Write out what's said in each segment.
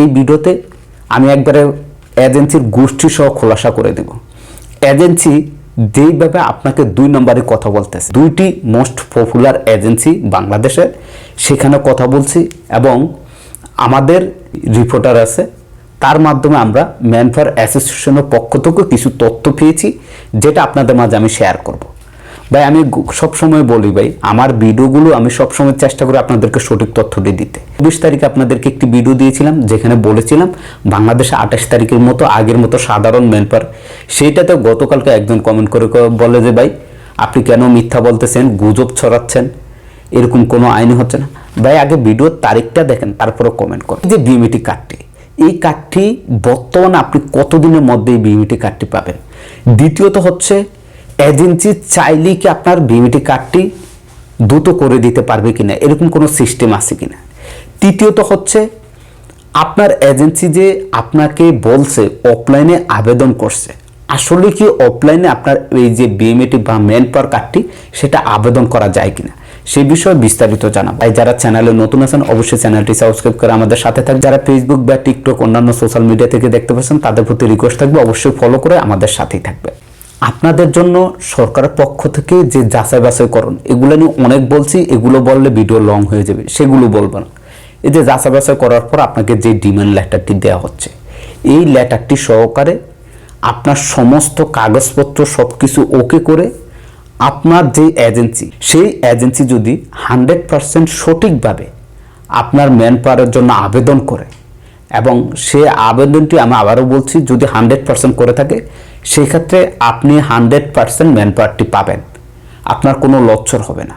এই ভিডিওতে আমি একবারে এজেন্সির গোষ্ঠী সহ খোলাসা করে দেব। এজেন্সি যেইভাবে আপনাকে দুই নম্বরে কথা বলতেছে, দুইটি মোস্ট পপুলার এজেন্সি বাংলাদেশে, সেখানে কথা বলছি এবং আমাদের রিপোর্টার আছে, তার মাধ্যমে আমরা ম্যানফার অ্যাসোসিয়েশনের পক্ষ থেকে কিছু তথ্য পেয়েছি, যেটা আপনাদের মাঝে আমি শেয়ার করব। ভাই, আমি সবসময় বলি ভাই, আমার ভিডিওগুলো আমি সবসময় চেষ্টা করি আপনাদেরকে সঠিক তথ্যটি দিতে। বিশ তারিখে আপনাদেরকে একটি ভিডিও দিয়েছিলাম, যেখানে বলেছিলাম বাংলাদেশে আঠাশ তারিখের মতো, আগের মতো সাধারণ ম্যানপার সেইটাতে গতকালকে একজন কমেন্ট করে বলে যে, ভাই, আপনি কেন মিথ্যা বলতেছেন, গুজব ছড়াচ্ছেন? এরকম কোনো আইন হচ্ছে না? ভাই, আগে ভিডিওর তারিখটা দেখেন তারপরে কমেন্ট করেন। যে বিএমইটি কার্ডটি এই কার্ডটি বর্তমানে আপনি কতদিনের মধ্যে এই বিএমইটি কার্ডটি পাবেন? দ্বিতীয়ত হচ্ছে এজেন্সি চাইলেই কি আপনার বিএমইটি কার্ডটি দ্রুত করে দিতে পারবে কিনা? এরকম কোনো সিস্টেম আছে কিনা? তৃতীয়ত হচ্ছে, আপনার এজেন্সি যে আপনাকে বলছে অফলাইনে আবেদন করছে, আসলে কি অফলাইনে আপনার এই যে বিএমএটি বা ম্যান পাওয়ার কার্ডটি সেটা আবেদন করা যায় কিনা? সেই বিষয়ে বিস্তারিত জানাব। তাই যারা চ্যানেলে নতুন আছেন, অবশ্যই চ্যানেলটি সাবস্ক্রাইব করে আমাদের সাথে থাকবে যারা ফেসবুক বা টিকটক অন্যান্য সোশ্যাল মিডিয়া থেকে দেখতে পাচ্ছেন, তাদের প্রতি রিকোয়েস্ট থাকবে, অবশ্যই ফলো করে আমাদের সাথেই থাকবে আপনাদের জন্য সরকারের পক্ষ থেকে যে যাচাই বাছাই করুন, এগুলো নিয়ে অনেক বলছি, এগুলো বললে ভিডিও লং হয়ে যাবে, সেগুলো বলব না। এই যে যাচাই বাছাই করার পর আপনাকে যে ডিমান্ড লেটারটি দেওয়া হচ্ছে, এই লেটারটি সহকারে আপনার সমস্ত কাগজপত্র সব কিছু ওকে করে আপনার যে এজেন্সি সেই এজেন্সি যদি হান্ড্রেড পারসেন্ট সঠিকভাবে আপনার ম্যান পাওয়ারের জন্য আবেদন করে, এবং সে আবেদনটি আমি আবারও বলছি, যদি হান্ড্রেড পার্সেন্ট করে থাকে সেই ক্ষেত্রে আপনি হান্ড্রেড পার্সেন্ট ম্যান পাওয়ারটি পাবেন। আপনার কোনো লচ্ছর হবে না।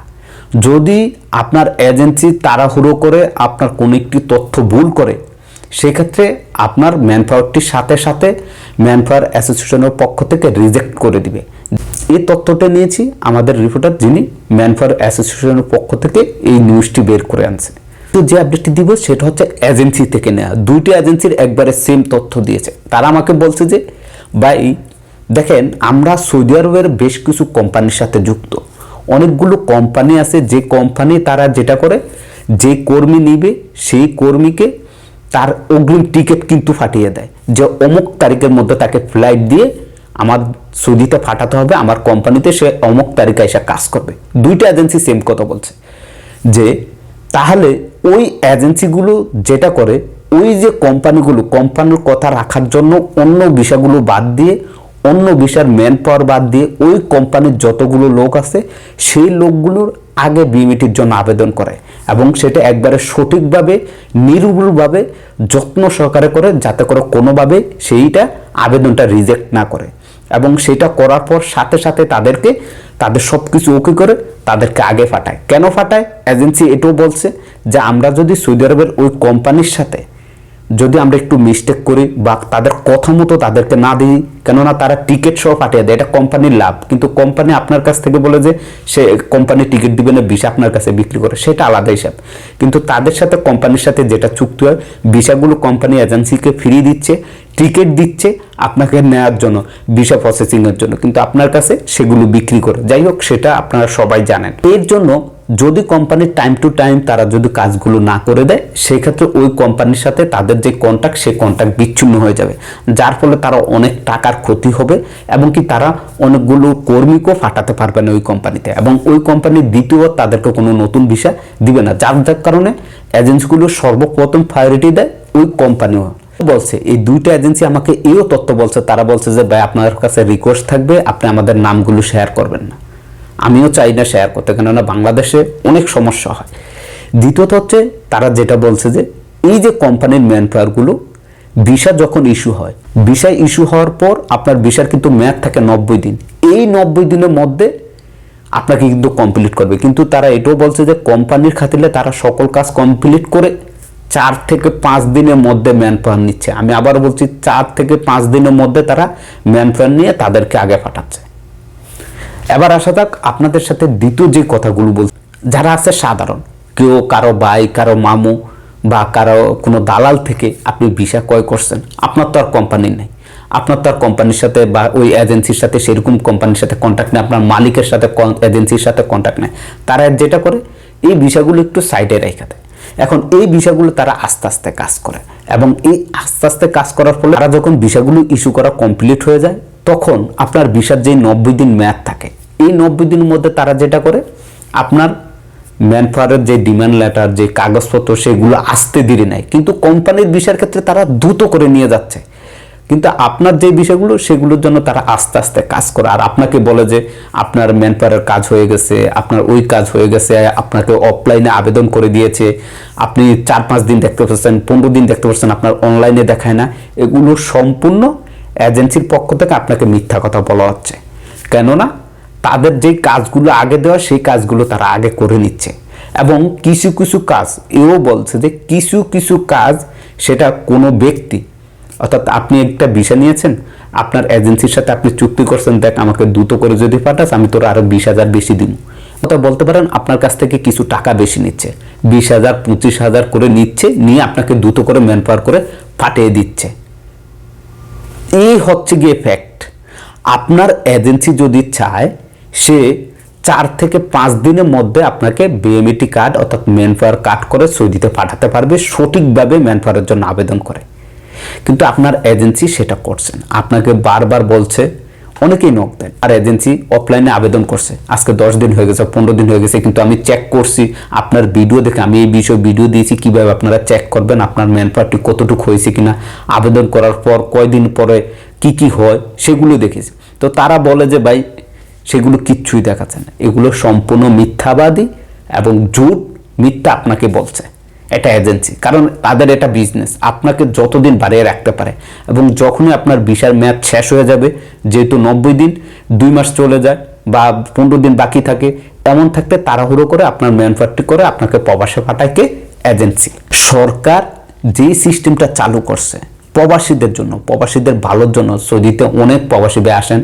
যদি আপনার এজেন্সি তাড়াহুড়ো করে আপনার কোনো একটি তথ্য ভুল করে, সেক্ষেত্রে আপনার ম্যান পাওয়ারটির সাথে সাথে ম্যান পাওয়ার অ্যাসোসিয়েশনের পক্ষ থেকে রিজেক্ট করে দিবে। এই তথ্যটা নিয়েছি আমাদের রিপোর্টার, যিনি ম্যান পাওয়ার অ্যাসোসিয়েশনের পক্ষ থেকে এই নিউজটি বের করে আনছে তো যে আপডেটটি দিব সেটা হচ্ছে এজেন্সি থেকে নেওয়া দুইটি এজেন্সির একবারে সেম তথ্য দিয়েছে। তারা আমাকে বলছে যে, ভাই দেখেন, আমরা সৌদি আরবের বেশ কিছু কোম্পানির সাথে যুক্ত। অনেকগুলো কোম্পানি আছে, যে কোম্পানি তারা যেটা করে, যে কর্মী নিবে, সেই কর্মীকে তার অগ্রিম টিকিট কিন্তু ফাটিয়ে দেয়। যে অমুক তারিখের মধ্যে তাকে ফ্লাইট দিয়ে আমার সৌদিতে ফাটাতে হবে, আমার কোম্পানিতে সে অমুক তারিখে এসে কাজ করবে। দুইটা এজেন্সি সেম কথা বলছে। যে তাহলে ওই এজেন্সিগুলো যেটা করে, ওই যে কোম্পানিগুলো, কোম্পানির কথা রাখার জন্য অন্য বিষয়গুলো বাদ দিয়ে অন্য বিষয়ের ম্যান পাওয়ার বাদ দিয়ে ওই কোম্পানির যতগুলো লোক আছে, সেই লোকগুলোর আগে বিমিটির জন্য আবেদন করে এবং সেটা একবারে সঠিকভাবে নির্ভুলভাবে যত্ন সহকারে করে যাতে করে কোনোভাবে সেইটা আবেদনটা রিজেক্ট না করে। এবং সেটা করার পর সাথে সাথে তাদেরকে, তাদের সব কিছু ওকে করে তাদেরকে আগে ফাটায়। কেন ফাটায়? এজেন্সি এটাও বলছে যে আমরা যদি সৌদি আরবের ওই কোম্পানির সাথে যদি আমরা একটু মিস্টেক করি বা তাদের কথা মতো তাদেরকে না দিই, কেননা তারা টিকিট সহ পাঠিয়ে দেয়, এটা কোম্পানির লাভ। কিন্তু কোম্পানি আপনার কাছ থেকে বলে যে সে কোম্পানি টিকিট দিবে না ভিসা আপনার কাছে বিক্রি করে, সেটা আলাদা হিসাব। কিন্তু তাদের সাথে কোম্পানির সাথে যেটা চুক্তি হয় ভিসাগুলো কোম্পানি এজেন্সিকে ফিরিয়ে দিচ্ছে টিকিট দিচ্ছে আপনাকে নেওয়ার জন্য ভিসা প্রসেসিংয়ের জন্য। কিন্তু আপনার কাছে সেগুলো বিক্রি করে। যাই হোক, সেটা আপনারা সবাই জানেন। এর জন্য যদি কোম্পানির টাইম টু টাইম তারা যদি কাজগুলো না করে দেয় সেক্ষেত্রে ওই কোম্পানির সাথে তাদের যে কন্ট্যাক্ট সেই কন্ট্যাক্ট বিচ্ছিন্ন হয়ে যাবে। যার ফলে তারা অনেক টাকার ক্ষতি হবে এবং কি তারা অনেকগুলো কর্মীকেও ফাটাতে পারবে না ওই কোম্পানিতে এবং ওই কোম্পানি দ্বিতীয় তাদেরকে কোনো নতুন ভিসা দিবে না। যার যার কারণে এজেন্সিগুলো সর্বপ্রথম প্রায়োরিটি দেয় ওই কোম্পানিও বলছে, এই দুইটা এজেন্সি আমাকে এও তথ্য বলছে। তারা বলছে যে, ভাই আপনার কাছে রিকোয়েস্ট থাকবে, আপনি আমাদের নামগুলো শেয়ার করবেন না। আমিও চাই না শেয়ার করতে, কেননা বাংলাদেশে অনেক সমস্যা হয়। দ্বিতীয়ত হচ্ছে, তারা যেটা বলছে যে, এই যে কোম্পানির ম্যান পাওয়ারগুলো ভিসা যখন ইস্যু হয় ভিসা ইস্যু হওয়ার পর আপনার ভিসার কিন্তু মেয়াদ থাকে নব্বই দিন। এই নব্বই দিনের মধ্যে আপনাকে কিন্তু কমপ্লিট করবে। কিন্তু তারা এটাও বলছে যে কোম্পানির খাতিরে তারা সকল কাজ কমপ্লিট করে চার থেকে পাঁচ দিনের মধ্যে ম্যান পাওয়ার নিচ্ছে। আমি আবার বলছি, চার থেকে পাঁচ দিনের মধ্যে তারা ম্যান পাওয়ার নিয়ে তাদেরকে আগে পাঠাচ্ছে। এবার আসা যাক আপনাদের সাথে দ্বিতীয় যে কথাগুলো বল যারা আছে সাধারণ, কেউ কারও ভাই, কারও মামু বা কারও কোনো দালাল থেকে আপনি ভিসা ক্রয় করছেন, আপনার তো আর কোম্পানি নেই। আপনার তো আর কোম্পানির সাথে বা ওই এজেন্সির সাথে সেরকম কোম্পানির সাথে কন্ট্যাক্ট নেই, আপনার মালিকের সাথে এজেন্সির সাথে কন্ট্যাক্ট নেই। তারা যেটা করে, এই ভিসাগুলো একটু সাইডে রেখে দেয়। এখন এই বিষয়গুলো তারা আস্তে আস্তে কাজ করে এবং এই আস্তে আস্তে কাজ করার ফলে তারা যখন বিষয়গুলো ইস্যু করা কমপ্লিট হয়ে যায় তখন আপনার ভিসার যে নব্বই দিন মেয়াদ থাকে, এই নব্বই দিনের মধ্যে তারা যেটা করে, আপনার ম্যান পাওয়ারের যে ডিমান্ড লেটার যে কাগজপত্র, সেগুলো আসতে দেরি নেয়। কিন্তু কোম্পানির বিষয়ের ক্ষেত্রে তারা দ্রুত করে নিয়ে যাচ্ছে। কিন্তু আপনার যে বিষয়গুলো, সেগুলোর জন্য তারা আস্তে আস্তে কাজ করে। আর আপনাকে বলে যে, আপনার ম্যান পাওয়ারের কাজ হয়ে গেছে, আপনার ওই কাজ হয়ে গেছে, আপনাকে অফলাইনে আবেদন করে দিয়েছে, আপনি চার পাঁচ দিন দেখতে পাচ্ছেন, পনেরো দিন দেখতে পাচ্ছেন, আপনার অনলাইনে দেখায় না, এগুলো সম্পূর্ণ এজেন্সির পক্ষ থেকে আপনাকে মিথ্যা কথা বলা হচ্ছে। কেননা তাদের যেই কাজগুলো আগে দেওয়া, সেই কাজগুলো তারা আগে করে নিচ্ছে। এবং কিছু কিছু কাজ এও বলছে যে কিছু কিছু কাজ সেটা কোনো ব্যক্তি, অর্থাৎ আপনি একটা বিষয় নিয়েছেন, আপনার এজেন্সির সাথে আপনি চুক্তি করছেন, দেখ আমাকে দ্রুত করে যদি পাঠাস, আমি তোর আরও বিশ হাজার বেশি দিব। কথা বলতে পারেন আপনার কাছ থেকে কিছু টাকা বেশি নিচ্ছে, বিশ হাজার, পঁচিশ হাজার করে নিচ্ছে, নিয়ে আপনাকে দ্রুত করে ম্যান পাওয়ার করে পাঠিয়ে দিচ্ছে। এই হচ্ছে গিয়ে ফ্যাক্ট আপনার এজেন্সি যদি চায়, সে চার থেকে পাঁচ দিনের মধ্যে আপনাকে বিএমইটি কার্ড অর্থাৎ ম্যান পাওয়ার কার্ড করে সৌদিতে পাঠাতে পারবে, সঠিকভাবে ম্যান পাওয়ারের জন্য আবেদন করে। কিন্তু আপনার এজেন্সি সেটা করছেন আপনাকে বারবার বলছে অনেকেই নক দেন আর এজেন্সি অফলাইনে আবেদন করছে, আজকে দশ দিন হয়ে গেছে, পনেরো দিন হয়ে গেছে, কিন্তু আমি চেক করছি, আপনার ভিডিও দেখে, আমি এই বিষয়ে ভিডিও দিয়েছি, কীভাবে আপনারা চেক করবেন, আপনার ম্যান পাওয়ারটি কতটুকু হয়েছে কিনা, আবেদন করার পর কয়দিন পরে কি কি হয়, সেগুলো দেখেছি। তো তারা বলে যে, ভাই, সেগুলো কিচ্ছুই দেখাচ্ছে না, এগুলো সম্পূর্ণ মিথ্যাবাদী এবং জুট মিথ্যা আপনাকে বলছে। এটা এজেন্সি কারণ তাদের এটা বিজনেস আপনাকে যতদিন বাড়িয়ে রাখতে পারে। এবং যখনই আপনার ভিসার মেয়াদ শেষ হয়ে যাবে, যেহেতু নব্বই দিন, দুই মাস চলে যায় বা পনেরো দিন বাকি থাকে, এমন থাকতে তাড়াহুড়ো করে আপনার ম্যানফারটি করে আপনাকে প্রবাসে পাঠায় কে? এজেন্সি সরকার যে সিস্টেমটা চালু করছে, প্রবাসীদের জন্য, প্রবাসীদের ভালোর জন্য, সৌদিতে অনেক প্রবাসী ভাই আসেন,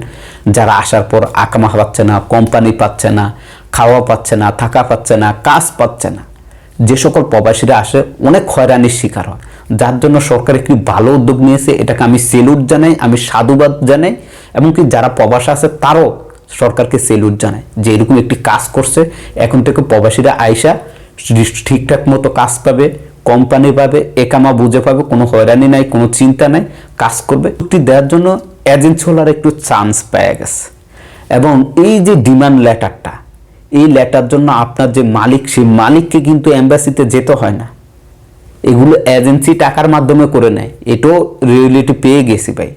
যারা আসার পর আকামা পাচ্ছে না কোম্পানি পাচ্ছে না, খাওয়া পাচ্ছে না, থাকা পাচ্ছে না, কাজ পাচ্ছে না। যে সকল প্রবাসীরা আসে, অনেক হয়রানির শিকার হয়। যার জন্য সরকার একটি ভালো উদ্যোগ নিয়েছে, এটাকে আমি সেলুট জানাই, আমি সাধুবাদ জানাই, এমনকি যারা প্রবাস আছে, তারও সরকারকে সেলুট জানায় যে এরকম একটি কাজ করছে। এখন থেকে প্রবাসীরা আইসা ঠিকঠাক মতো কাজ পাবে, কোম্পানি পাবে একামা বুঝে পাবে, কোনো হয়রানি নাই, কোনো চিন্তা নাই, কাজ করবে। চুক্তি দেওয়ার জন্য এজেন্সি হলার একটু চান্স পেয়ে গেছে। এবং এই যে ডিমান্ড লেটারটা এই লেটার জন্য আপনার যে মালিক, সেই মালিককে কিন্তু এম্বাসিতে যেতে হয় না। এগুলো এজেন্সি টাকার মাধ্যমে করে নেয়। এটাও রিয়েলিটি পেয়ে গেছি ভাই।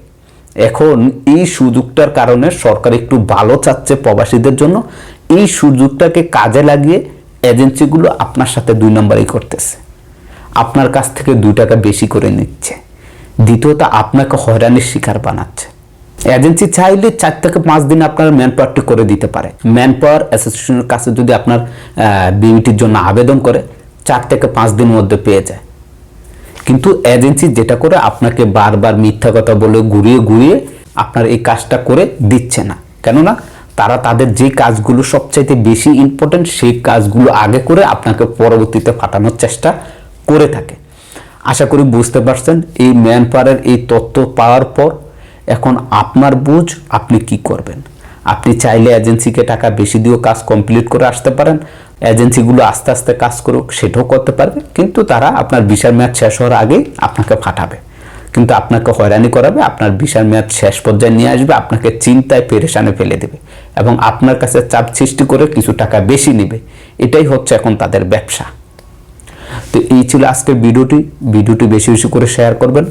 এখন এই সুযোগটার কারণে সরকার একটু ভালো চাচ্ছে প্রবাসীদের জন্য। এই সুযোগটাকে কাজে লাগিয়ে এজেন্সিগুলো আপনার সাথে দুই নম্বরই করতেছে। আপনার কাছ থেকে দুই টাকা বেশি করে নিচ্ছে। দ্বিতীয়ত, আপনাকে হয়রানির শিকার বানাচ্ছে। এজেন্সি চাইলে চার থেকে পাঁচ দিন আপনার ম্যান পাওয়ারটি করে দিতে পারে। ম্যান পাওয়ার অ্যাসোসিয়েশনের কাছে যদি আপনার বিউটির জন্য আবেদন করে, চার থেকে পাঁচ দিনের মধ্যে পেয়ে যায়। কিন্তু এজেন্সি যেটা করে আপনাকে বারবার মিথ্যা কথা বলে ঘুরিয়ে ঘুরিয়ে আপনার এই কাজটা করে দিচ্ছে না। কেননা তারা তাদের যে কাজগুলো সবচাইতে বেশি ইম্পর্টেন্ট সেই কাজগুলো আগে করে আপনাকে পরবর্তীতে পাঠানোর চেষ্টা করে থাকে। আশা করি বুঝতে পারছেন, এই ম্যান পাওয়ারের এই তথ্য পাওয়ার পর এখন আপনার বুঝ, আপনি কি করবেন? আপনি চাইলে এজেন্সিকে টাকা বেশি দিয়েও কাজ কমপ্লিট করে আসতে পারেন। এজেন্সিগুলো আস্তে আস্তে কাজ করুক, সেটাও করতে পারবে। কিন্তু তারা আপনার বিশার মেয়াদ শেষ হওয়ার আগেই আপনাকে ফাটাবে। কিন্তু আপনাকে হয়রানি করাবে, আপনার বিশার মেয়াদ শেষ পর্যায়ে নিয়ে আসবে, আপনাকে চিন্তায় পেরেশানে ফেলে দেবে এবং আপনার কাছে চাপ সৃষ্টি করে কিছু টাকা বেশি নেবে। এটাই হচ্ছে এখন তাদের ব্যবসা। তো এই ছিল আজকের ভিডিওটি। ভিডিওটি বেশি বেশি করে শেয়ার করবেন।